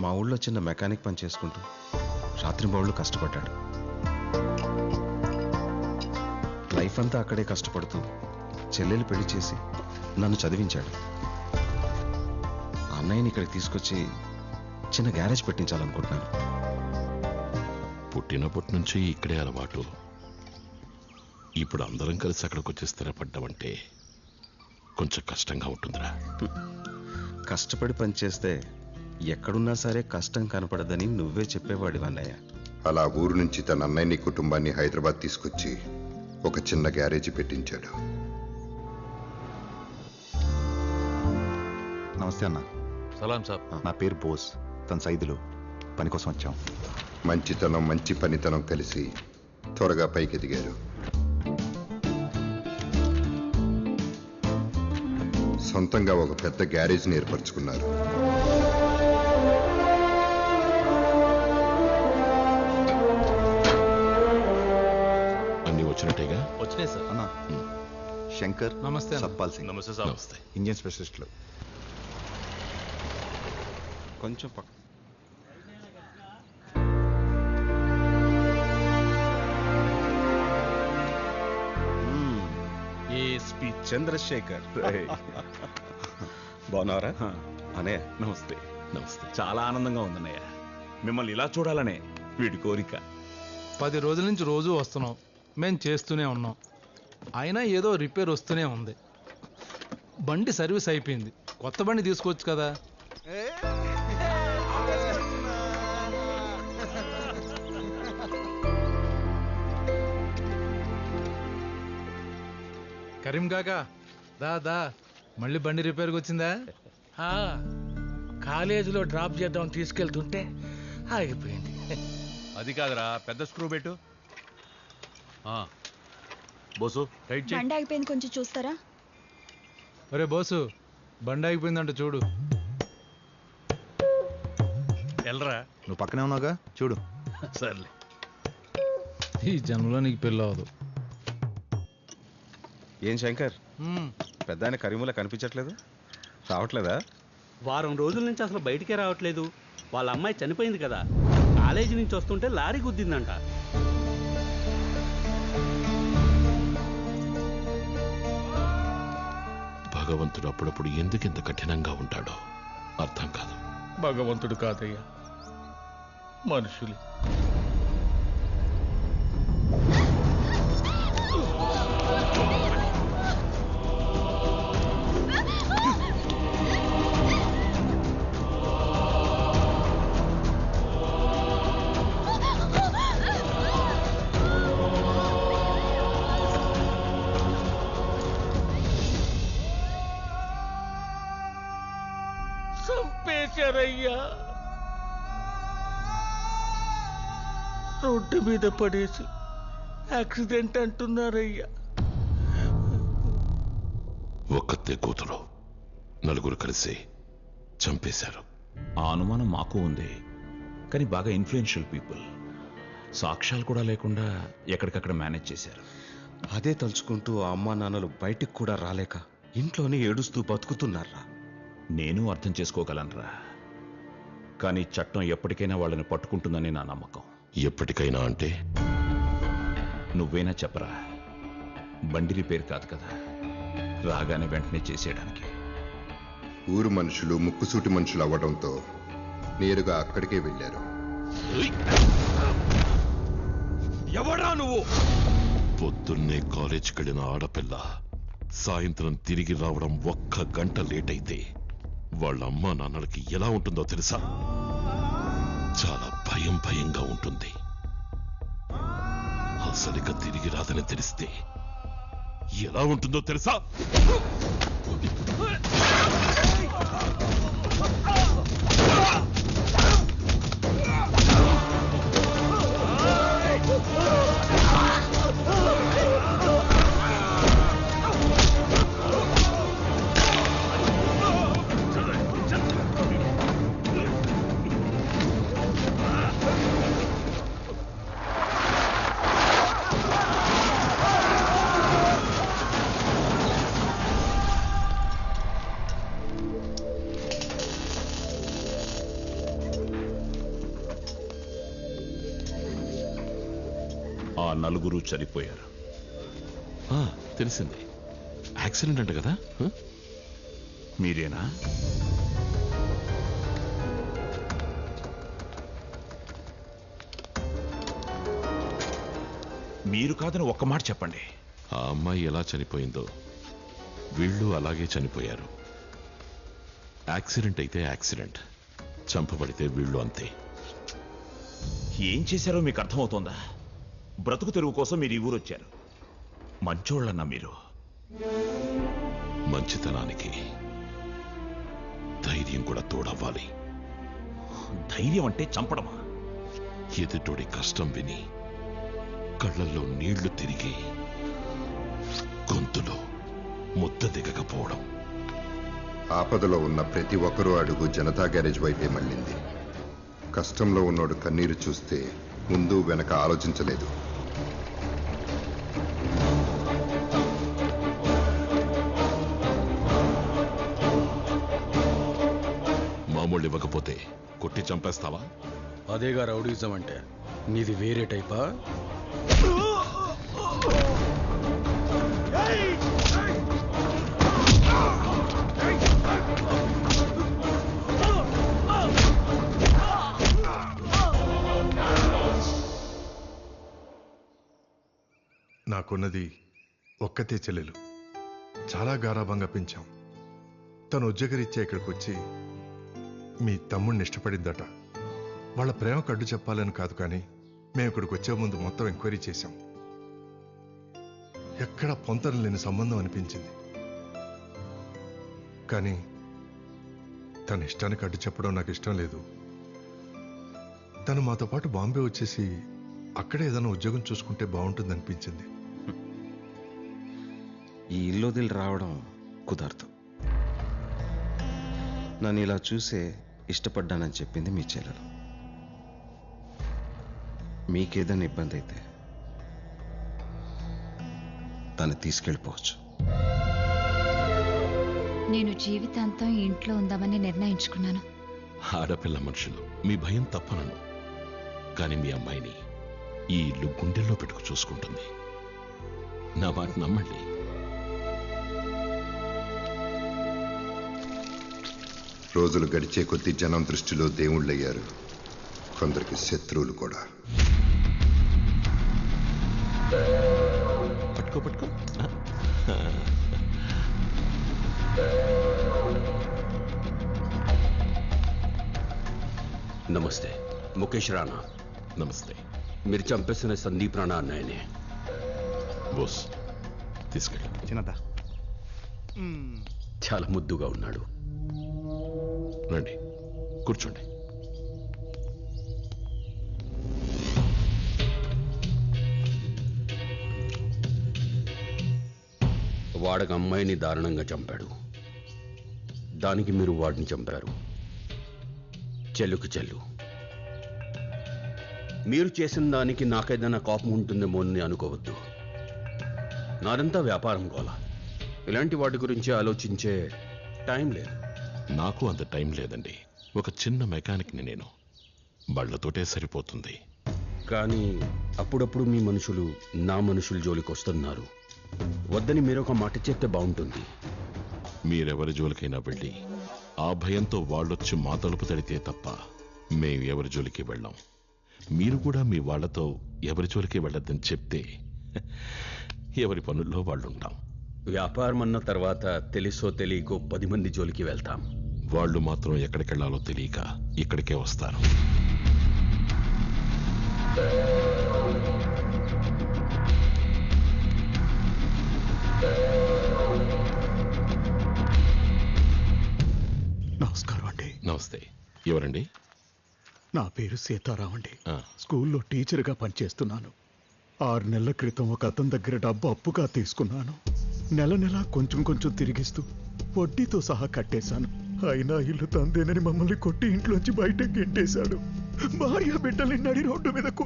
మా ఊళ్ళో చిన్న మెకానిక్ పని చేసుకుంటూ రాత్రింబౌళ్ళు కష్టపడ్డాడు. లైఫ్ అంతా అక్కడే కష్టపడుతూ చెల్లెలు పెళ్ళి చేసి నన్ను చదివించాడు. అన్నయ్యని ఇక్కడికి తీసుకొచ్చి చిన్న గ్యారేజ్ పెట్టించాలనుకుంటున్నాను. పుట్టినప్పటి నుంచి ఇక్కడే అలవాటు. ఇప్పుడు అందరం కలిసి అక్కడికి వచ్చి స్థిరపడ్డామంటే కొంచెం కష్టంగా ఉంటుందిరా. కష్టపడి పని చేస్తే ఎక్కడున్నా సరే కష్టం కనపడదని నువ్వే చెప్పేవాడివి అన్నయ్య. అలా ఊరు నుంచి తన అన్నయ్యని కుటుంబాన్ని హైదరాబాద్ తీసుకొచ్చి ఒక చిన్న గ్యారేజీ పెట్టించాడు. నమస్తే అన్న. సలాం సాబ్ నా పేరు బోస్. తన సైదులు. పని కోసం వచ్చాం. మంచితనం మంచి పనితనం కలిసి త్వరగా పైకి ఎదిగారు సొంతంగా ఒక పెద్ద గ్యారేజ్ని ఏర్పరచుకున్నారు. వచ్చినట్టేగా? వచ్చినాయి సార్. అన్న. శంకర్ నమస్తే. సత్పాల్ సింగ్. నమస్తే సార్. నమస్తే. ఇండియన్ స్పెషలిస్టులు. కొంచెం పక్క. ఏఎస్పి చంద్రశేఖర్. బాగున్నారా? అనే నమస్తే. నమస్తే. చాలా ఆనందంగా ఉందన్నయ్య. మిమ్మల్ని ఇలా చూడాలనే వీడి కోరిక. పది రోజుల నుంచి రోజు వస్తున్నాం. మేము చేస్తూనే ఉన్నాం. అయినా ఏదో రిపేర్ వస్తూనే ఉంది. బండి సర్వీస్ అయిపోయింది. కొత్త బండి తీసుకోవచ్చు కదా? కరీం కాకా దా దా. మళ్ళీ బండి రిపేర్కి వచ్చిందా? ఆ, కాలేజీలో డ్రాప్ చేద్దాం తీసుకెళ్తుంటే ఆగిపోయింది. అది కాదురా పెద్ద స్క్రూ పెట్టు. బోసు. టైట్ చేయి బండి ఆగిపోయింది కొంచెం చూస్తారా? ఒరే బోసు బండి ఆగిపోయిందంట చూడు. ఎల్రా. నువ్వు పక్కనే ఉన్నావుగా చూడు. సర్లే. ఈ జన్మలో నీకు పెళ్ళి అవ్వదు. ఏం శంకర్. పెద్ద ఆయన కరీములా కనిపించట్లేదు? రావట్లేదా? వారం రోజుల నుంచి అసలు బయటికే రావట్లేదు. వాళ్ళ అమ్మాయి చనిపోయింది కదా. కాలేజీ నుంచి వస్తుంటే లారీ గుద్దిందంట. భగవంతుడు అప్పుడప్పుడు ఎందుకింత కఠినంగా ఉంటాడో అర్థం కాదు. భగవంతుడు కాదయ్యా. మనుషులు. చంపేశారయ్యా రోడ్డు మీద పడేసి యాక్సిడెంట్ అంటున్నారయ్యా. ఒక్కతే కూతురు నలుగురు కలిసి చంపేశారు. ఆ అనుమానం మాకు ఉంది కానీ బాగా ఇన్ఫ్లుయెన్షియల్ పీపుల్ సాక్ష్యాలు కూడా లేకుండా ఎక్కడికక్కడ మేనేజ్ చేశారు. అదే తలుచుకుంటూ ఆ అమ్మా నాన్నలు బయటికి కూడా రాలేక ఇంట్లోనే ఏడుస్తూ బతుకుతున్నారా? నేను అర్థం చేసుకోగలనురా. కానీ చట్టం ఎప్పటికైనా వాళ్ళని పట్టుకుంటుందని నా నమ్మకం. ఎప్పటికైనా అంటే? నువ్వేనా చెప్పరా? బండి రిపేర్ కాదు కదా. రాగానే వెంటనే చేసేయడానికి. ఊరు మనుషులు ముక్కుసూటి మనుషులు అవ్వడంతో నేరుగా అక్కడికే వెళ్ళారు. ఎవడా నువ్వు? పొద్దున్నే కాలేజీకి వెళ్ళిన ఆడపిల్ల సాయంత్రం తిరిగి రావడం ఒక్క గంట లేట్ అయితే వాళ్ళ అమ్మా నాన్నలకి ఎలా ఉంటుందో తెలుసా? చాలా భయం భయంగా ఉంటుంది. అసలుగా తిరిగి రాదని తెలిస్తే ఎలా ఉంటుందో తెలుసా? నలుగురు చనిపోయారు. ఆ, తెలిసింది. యాక్సిడెంట్ అంట కదా? మీరేనా? మీరు కాదని ఒక్క మాట చెప్పండి. ఆ అమ్మాయి ఎలా చనిపోయిందో. వీళ్ళు అలాగే చనిపోయారు. యాక్సిడెంట్ అయితే యాక్సిడెంట్. చంపబడితే వీళ్ళు అంతే. ఏం చేశారో మీకు అర్థమవుతోందా? బ్రతుకు తెరువు కోసం మీరు ఈ ఊరొచ్చారు. మంచోళ్ళన్నా మీరు? మంచితనానికి ధైర్యం కూడా తోడవ్వాలి. ధైర్యం అంటే చంపడమా? ఎదుటోడి కష్టం విని కళ్ళల్లో నీళ్ళు తిరిగి గొంతులో ముద్ద దిగకపోవడం. ఆపదలో ఉన్న ప్రతి ఒక్కరూ అడుగు జనతా గ్యారేజ్ వైపే మళ్ళింది. కష్టంలో ఉన్నోడు కన్నీరు చూస్తే ముందు వెనక ఆలోచించలేదు. ఇవ్వకపోతే కొట్టి చంపేస్తావా? అదేగా రౌడీజం అంటే. నీది వేరే టైపా? నాకున్నది ఒక్కతే చెల్లెలు. చాలా గారాభంగా పెంచాం. తను ఉద్యోగరీత్యా ఇక్కడికి వచ్చి మీ తమ్ముడిని ఇష్టపడిందట వాళ్ళ ప్రేమకు అడ్డు చెప్పాలని కాదు కానీ మేము ఇక్కడికి వచ్చే ముందు మొత్తం ఎంక్వైరీ చేశాం. ఎక్కడ పొంతన లేని సంబంధం అనిపించింది. కానీ తన ఇష్టానికి అడ్డు చెప్పడం నాకు ఇష్టం లేదు. తను మాతో పాటు బాంబే వచ్చేసి అక్కడే ఏదైనా ఉద్యోగం చూసుకుంటే బాగుంటుంది అనిపించింది. ఈ ఇల్లు వదిలి రావడం కుదరదు. నన్ను ఇలా చూసే ఇష్టపడ్డానని చెప్పింది మీ చెల్లెలు. మీకేదైనా ఇబ్బంది అయితే తను తీసుకెళ్ళిపోవచ్చు. నేను జీవితాంతం ఇంట్లో ఉందామని నిర్ణయించుకున్నాను. ఆడపిల్ల మనుషులు మీ భయం తప్పనను. కానీ మీ అమ్మాయిని ఈ ఇల్లు గుండెల్లో పెట్టుకు చూసుకుంటుంది. నా మాట నమ్మండి. రోజులు గడిచే కొద్దీ జనం దృష్టిలో దేవుళ్ళయ్యారు. కొందరికి శత్రువులు కూడా. పట్టుకో పట్టుకో. నమస్తే. ముఖేష్ రాణా. నమస్తే. మీరు చంపేసిన సందీప్ రాణా అన్నయ్యనే. బోస్ తీసుకెళ్ళి. చిన్నదా? చాలా ముద్దుగా ఉన్నాడు. రండి. కూర్చోండి. వాడక అమ్మాయిని దారుణంగా చంపాడు. దానికి మీరు వాడిని చంపారు. చెల్లుకు చెల్లు. మీరు చేసిన దానికి నాకేదైనా కోపం ఉంటుందేమో అని అనుకోవద్దు. నాదంతా వ్యాపారం గోల. ఇలాంటి వాటి గురించి ఆలోచించే టైం లేదు. నాకు అంత టైం లేదండి. ఒక చిన్న మెకానిక్ని నేను. బళ్ళతోటే సరిపోతుంది. కానీ అప్పుడప్పుడు మీ మనుషులు నా మనుషుల జోలికి వస్తున్నారు వద్దని మీరు ఒక మాట చెప్తే బాగుంటుంది. మీరెవరి జోలికైనా వెళ్ళి ఆ భయంతో వాళ్ళొచ్చి మా తలుపు తడితే తప్ప మేము ఎవరి జోలికి వెళ్ళాం. మీరు కూడా మీ వాళ్ళతో ఎవరి జోలికి వెళ్ళొద్దని చెప్తే ఎవరి పనుల్లో వాళ్ళుంటాం. వ్యాపారం అన్న తర్వాత తెలుసో తెలియకో పది మంది జోలికి వెళ్తాం. వాళ్ళు మాత్రం ఎక్కడికెళ్ళాలో తెలియక ఇక్కడికే వస్తారు. నమస్కారం అండి. నమస్తే. ఎవరండి? నా పేరు సీతారాం అండి. ఆ, స్కూల్లో టీచర్గా పనిచేస్తున్నాను. ఆరు నెలల క్రితం ఒక అతని దగ్గర డబ్బు అప్పుగా తీసుకున్నాను. నెల నెల కొంచెం కొంచెం తిరిగిస్తూ వడ్డీతో సహా కట్టేశాను. అయినా ఇల్లు తందేనని మమ్మల్ని కొట్టి ఇంట్లోంచి బయట గెంటేశాడు భార్య బిడ్డల్ని నడి రోడ్డు మీద కొట్టి